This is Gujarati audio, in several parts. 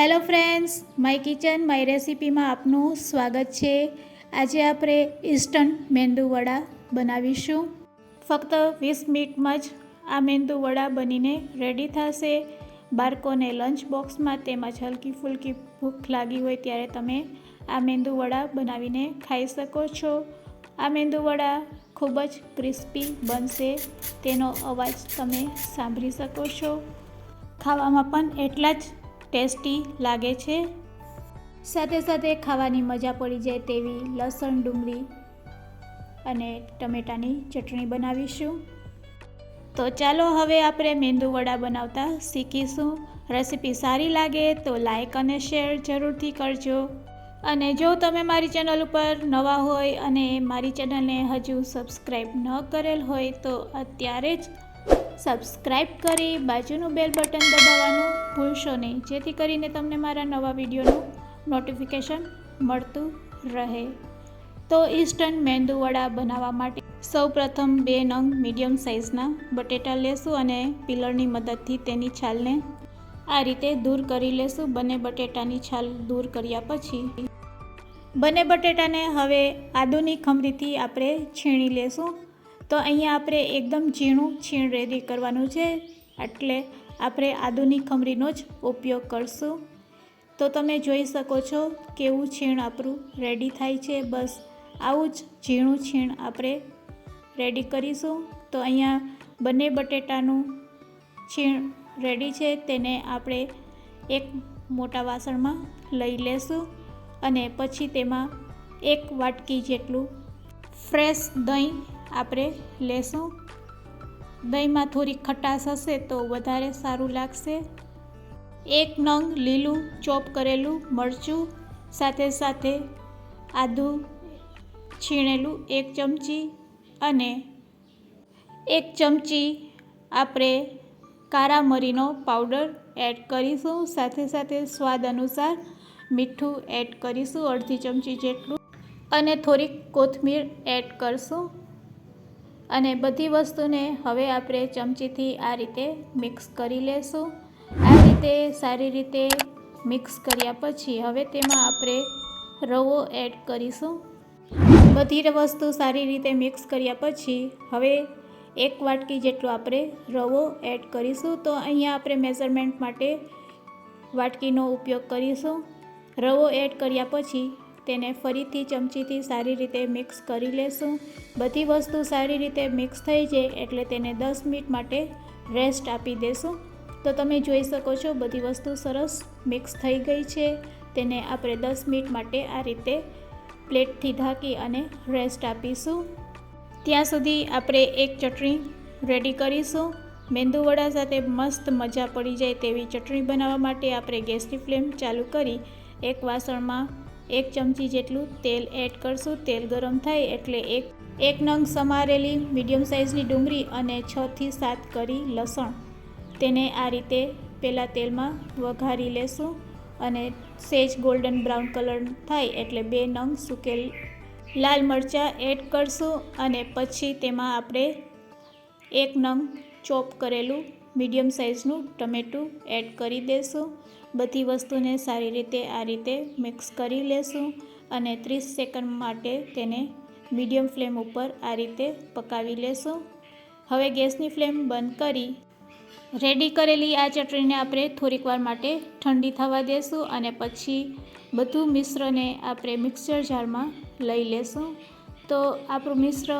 Hello friends, my kitchen, my રેસીપીમાં આપનું સ્વાગત છે. આજે આપણે ઇન્સ્ટન્ટ મેંદુ વડા બનાવીશું. ફક્ત વીસ મિનિટમાં જ આ મેંદુ વડા બનીને રેડી થશે. બાળકોને લંચ બોક્સમાં તેમજ હલકી ફૂલકી ભૂખ લાગી હોય ત્યારે તમે આ મેંદુ વડા બનાવીને ખાઈ શકો છો. આ મેંદુ વડા ખૂબ જ ક્રિસ્પી બનશે, તેનો અવાજ તમે સાંભળી શકો છો. ખાવામાં પણ એટલા જ ટેસ્ટી લાગે છે? સાથે સાથે ખાવાની મજા પડી જાય તેવી લસણ ડુંગળી અને ટમેટાની ચટણી બનાવીશું. તો ચાલો હવે આપણે મેંદુ વડા બનાવતા શીખીશું. રેસીપી સારી લાગે તો લાઈક અને શેર જરૂરથી કરજો. અને જો તમે મારી ચેનલ ઉપર નવા હોય અને મારી ચેનલને હજુ સબસ્ક્રાઈબ ન કરેલ હોય તો અત્યારે જ સબસ્ક્રાઈબ કરી બાજુનું બેલ બટન દબાવવાનું ભૂલશો નહીં. જેથી કરીને તમને મારા નવા વિડીયોનું નોટિફિકેશન મળતું રહે. તો ઇન્સ્ટન્ટ મેંદુવડા બનાવવા માટે સૌપ્રથમ બે નંગ મીડિયમ સાઇઝના બટેટા લેશું અને પિલરની મદદથી તેની છાલને આ રીતે દૂર કરી લેશું. બંને બટેટાની છાલ દૂર કર્યા પછી બંને બટેટાને હવે આદુની ખમરીથી આપણે છીણી લેશું. તો અહીંયા આપણે એકદમ ઝીણું છીણ રેડી કરવાનું છે. એટલે આપણે આદુની ખમરીનો જ ઉપયોગ કરશું. તો તમે જોઈ શકો છો કેવું છીણ આપણું રેડી થાય છે. બસ આવું જ ઝીણું છીણ આપણે રેડી કરીશું. તો અહીંયા બંને બટેટાનું છીણ રેડી છે. તેને આપણે એક મોટા વાસણમાં લઈ લેશું અને પછી તેમાં એક વાટકી જેટલું ફ્રેશ દહીં આપણે લેશું. દહીંમાં થોડી ખટાશ હશે તો વધારે સારું લાગશે. એક નંગ લીલું ચોપ કરેલું મરચું, સાથે સાથે આદું છીણેલું એક ચમચી અને એક ચમચી આપણે કારા મરીનો પાવડર એડ કરીશું. સાથે સાથે સ્વાદ અનુસાર મીઠું એડ કરીશું, અડધી ચમચી જેટલું. અને થોડીક કોથમીર એડ કરશું. અને બધી વસ્તુને હવે આપણે ચમચીથી આ રીતે મિક્સ કરી લેશું. આ રીતે સારી રીતે મિક્સ કર્યા પછી હવે તેમાં આપણે રવો એડ કરીશું. બધી વસ્તુ સારી રીતે મિક્સ કર્યા પછી હવે એક વાટકી જેટલો આપણે રવો એડ કરીશું. તો અહીંયા આપણે મેઝરમેન્ટ માટે વાટકીનો ઉપયોગ કરીશું. રવો એડ કર્યા પછી તેને ફરીથી ચમચીથી સારી રીતે મિક્સ કરી લેશું. બધી વસ્તુ સારી રીતે મિક્સ થઈ જાય એટલે તેને દસ મિનિટ માટે રેસ્ટ આપી દેશું. તો તમે જોઈ શકો છો બધી વસ્તુ સરસ મિક્સ થઈ ગઈ છે. તેને આપણે દસ મિનિટ માટે આ રીતે પ્લેટથી ઢાંકી અને રેસ્ટ આપીશું. ત્યાં સુધી આપણે એક ચટણી રેડી કરીશું. મેંદુવડા સાથે મસ્ત મજા પડી જાય તેવી ચટણી બનાવવા માટે આપણે ગેસની ફ્લેમ ચાલુ કરી એક વાસણમાં એક ચમચી જેટલું તેલ એડ કરશું. તેલ ગરમ થાય એટલે એક એક નંગ સમારેલી મીડિયમ સાઇઝની ડુંગળી અને છથી સાત કરી લસણ. તેને આ રીતે પહેલાં તેલમાં વઘારી લેશું અને સેજ ગોલ્ડન બ્રાઉન કલર થાય એટલે બે નંગ સુકેલ લાલ મરચાં એડ કરશું અને પછી તેમાં આપણે એક નંગ ચોપ કરેલું મીડિયમ સાઇઝનું ટમેટું એડ કરી દેશું. બધી વસ્તુને સારી રીતે આ રીતે મિક્સ કરી લેશું અને ત્રીસ સેકન્ડ માટે તેને મીડિયમ ફ્લેમ ઉપર આ રીતે પકાવી લેશું. હવે ગેસની ફ્લેમ બંધ કરી રેડી કરેલી આ ચટણીને આપણે થોડીક વાર માટે ઠંડી થવા દેશું અને પછી બધું મિશ્રને આપણે મિક્સર જારમાં લઈ લેશું. તો આપણું મિશ્ર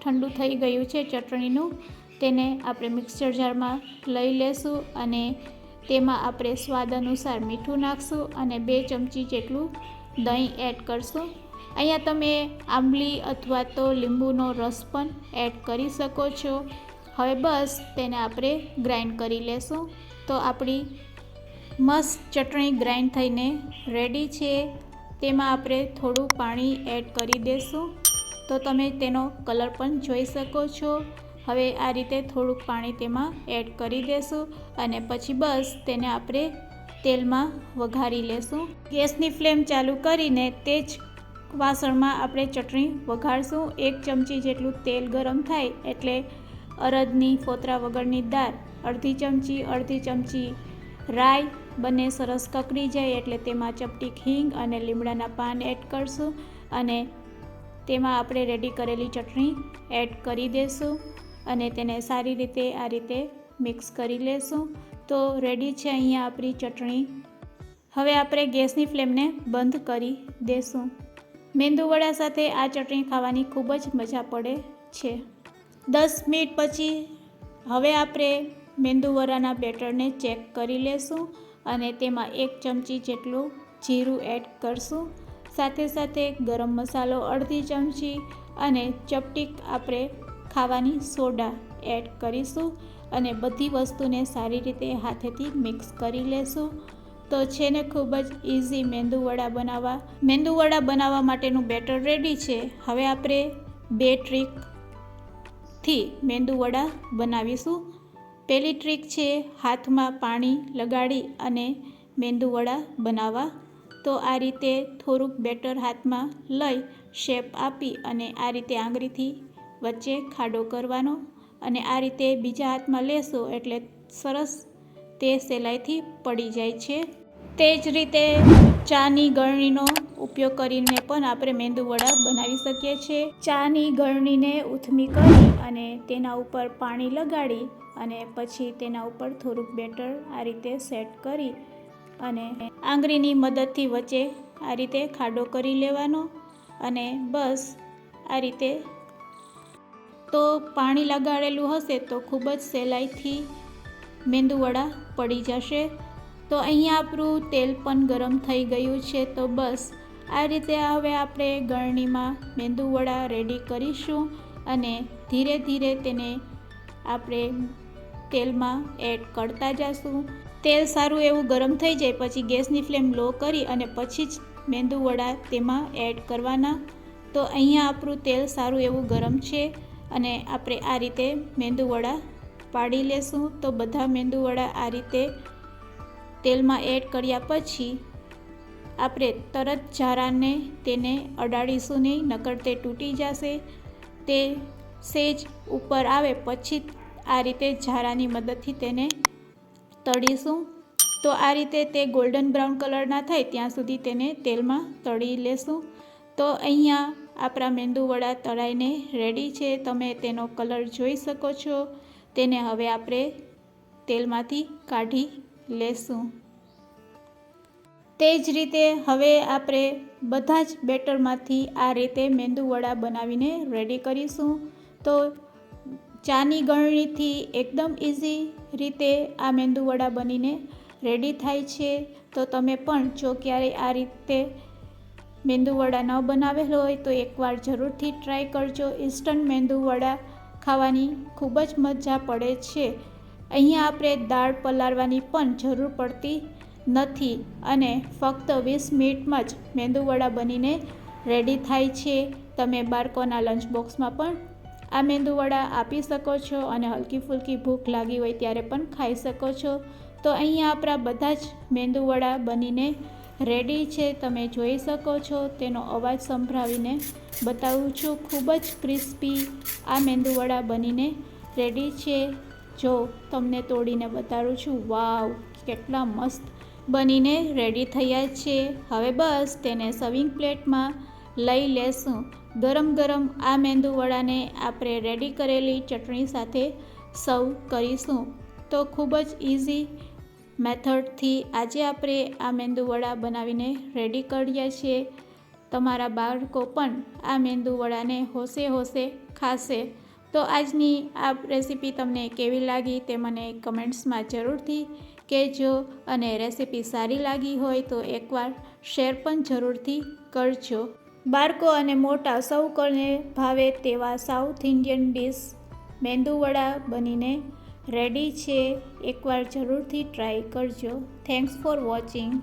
ઠંડુ થઈ ગયું છે ચટણીનું. તેને આપણે મિક્સર જારમાં લઈ લેશું અને તેમાં આપણે સ્વાદ અનુસાર મીઠું નાખશું અને બે ચમચી જેટલું દહીં એડ કરશું. અહીંયા તમે આંબલી અથવા તો લીંબુનો રસ પણ એડ કરી શકો છો. હવે બસ તેને આપણે ગ્રાઇન્ડ કરી લેશું. તો આપણી મસ્ત ચટણી ગ્રાઇન્ડ થઈને રેડી છે. તેમાં આપણે થોડું પાણી એડ કરી દઈશું તો તમે તેનો કલર પણ જોઈ શકો છો. હવે આ રીતે થોડુંક પાણી તેમાં એડ કરી દેશું અને પછી બસ તેને આપણે તેલમાં વઘારી લેશું. ગેસની ફ્લેમ ચાલુ કરીને તે જ વાસણમાં આપણે ચટણી વઘારશું. એક ચમચી જેટલું તેલ ગરમ થાય એટલે અરદની ફોતરા વગરની દાળ, અડધી ચમચી અડધી ચમચી રાઈ, બંને સરસ કકડી જાય એટલે તેમાં ચપટી હિંગ અને લીમડાના પાન એડ કરશું અને તેમાં આપણે રેડી કરેલી ચટણી એડ કરી દઈશું અને તેને સારી રીતે આ રીતે મિક્સ કરી લેશું. તો રેડી છે અહીંયા આપણી ચટણી. હવે આપણે ગેસની ફ્લેમને બંધ કરી દેશું. મેંદુવડા સાથે આ ચટણી ખાવાની ખૂબ જ મજા પડે છે. દસ મિનિટ પછી હવે આપણે મેંદુવડાના બેટરને ચેક કરી લેશું અને તેમાં એક ચમચી જેટલું જીરું એડ કરશું. સાથે સાથે ગરમ મસાલો અડધી ચમચી અને ચપટીક આપણે ખાવાની સોડા એડ કરીશું અને બધી વસ્તુને સારી રીતે હાથેથી મિક્સ કરી લેશું. તો છે ને, ખૂબ જ ઇઝી મેંદુવડા બનાવવા. મેંદુવડા બનાવવા માટેનું બેટર રેડી છે. હવે આપણે બે ટ્રીકથી મેંદુવડા બનાવીશું. પહેલી ટ્રીક છે હાથમાં પાણી લગાડી અને મેંદુવડા બનાવવા. તો આ રીતે થોડુંક બેટર હાથમાં લઈ શેપ આપી અને આ રીતે આંગળીથી વચ્ચે ખાડો કરવાનો અને આ રીતે બીજા હાથમાં લેશો એટલે સરસ તે સહેલાઈથી પડી જાય છે. તે જ રીતે ચાની ગળણીનો ઉપયોગ કરીને પણ આપણે મેંદુવડા બનાવી શકીએ છીએ. ચાની ગળણીને ઉથમી કરી અને તેના ઉપર પાણી લગાડી અને પછી તેના ઉપર થોડુંક બેટર આ રીતે સેટ કરી અને આંગળીની મદદથી વચ્ચે આ રીતે ખાડો કરી લેવાનો અને બસ આ રીતે તો પાણી લગાડેલું હશે તો ખૂબ જ સહેલાઈથી મેંદુવડા પડી જશે. તો અહીંયા આપણું તેલ પણ ગરમ થઈ ગયું છે તો બસ, આ રીતે હવે આપણે ગળણીમાં મેંદુવડા રેડી કરીશું અને ધીરે ધીરે તેને આપણે તેલમાં એડ કરતા જઈશું તેલ સારું એવું ગરમ થઈ જાય પછી ગેસની ફ્લેમ લો કરી અને પછી જ મેંદુવડા તેમાં એડ કરવાના. તો અહીંયા આપણું તેલ સારું એવું ગરમ છે. અને આપણે આ રીતે મેંદુવડા પાડી લેશું. તો બધા મેંદુવડા આ રીતે તેલમાં એડ કર્યા પછી આપણે તરત જારાને તેને અડાડીશું નહીં, નકર તે તૂટી જશે. તે સેજ ઉપર આવે પછી આ રીતે ઝારાની મદદથી તેને તળીશું. તો આ રીતે તે ગોલ્ડન બ્રાઉન કલરના થાય ત્યાં સુધી તેને તેલમાં તળી લેશું. તો અહીંયા આપણા મેંદુવડા તળાઈને રેડી છે. તમે તેનો કલર જોઈ શકો છો. તેને હવે આપણે તેલમાંથી કાઢી લેશું. તે જ રીતે હવે આપણે બધા જ બેટરમાંથી આ રીતે મેંદુવડા બનાવીને રેડી કરીશું. તો ચાની ગળણીથી એકદમ ઇઝી રીતે આ મેંદુવડા બનીને રેડી થાય છે. તો તમે પણ જો ક્યારેય આ રીતે મેંદુવડા ન બનાવેલ હોય તો એકવાર જરૂરથી ટ્રાય કરજો. ઇન્સ્ટન્ટ મેંદુવડા ખાવાની ખૂબ જ મજા પડે છે. અહીંયા આપણે દાળ પલાળવાની પણ જરૂર પડતી નથી અને ફક્ત વીસ મિનિટમાં જ મેંદુવડા બનીને રેડી થાય છે. તમે બાળકોના લંચ બોક્સમાં પણ આ મેંદુવડા આપી શકો છો અને હલકી ફૂલકી ભૂખ લાગી હોય ત્યારે પણ ખાઈ શકો છો. તો અહીંયા આપણા બધા જ મેંદુવડા બનીને રેડી છે, તમે જોઈ શકો છો. તેનો અવાજ સંભળાવીને બતાવું છું, ખૂબ જ ક્રિસ્પી આ મેંદુવડા બનીને રેડી છે. જો તમને તોડીને બતાવું છું, વાવ, કેટલા મસ્ત બનીને રેડી થયા છે. હવે બસ તેને સર્વિંગ પ્લેટમાં લઈ લેશું. ગરમ ગરમ આ મેંદુવડાને આપણે રેડી કરેલી ચટણી સાથે સર્વ કરીશું. તો ખૂબ જ ઇઝી મેથડથી આજે આપણે આ મેંદુવડા બનાવીને રેડી કરીએ છીએ તમારા બાળકો પણ આ મેંદુવડાને હોશે હોશે ખાશે. તો આજની આ રેસીપી તમને કેવી લાગી તે મને કમેન્ટ્સમાં જરૂરથી કહેજો અને રેસીપી સારી લાગી હોય તો એકવાર શેર પણ જરૂરથી કરજો. બાળકો અને મોટા સૌ કોને ભાવે તેવા સાઉથ ઇન્ડિયન ડીશ મેંદુવડા બનીને રેડી છે એકવાર જરૂરથી ટ્રાય કરજો. Thanks for watching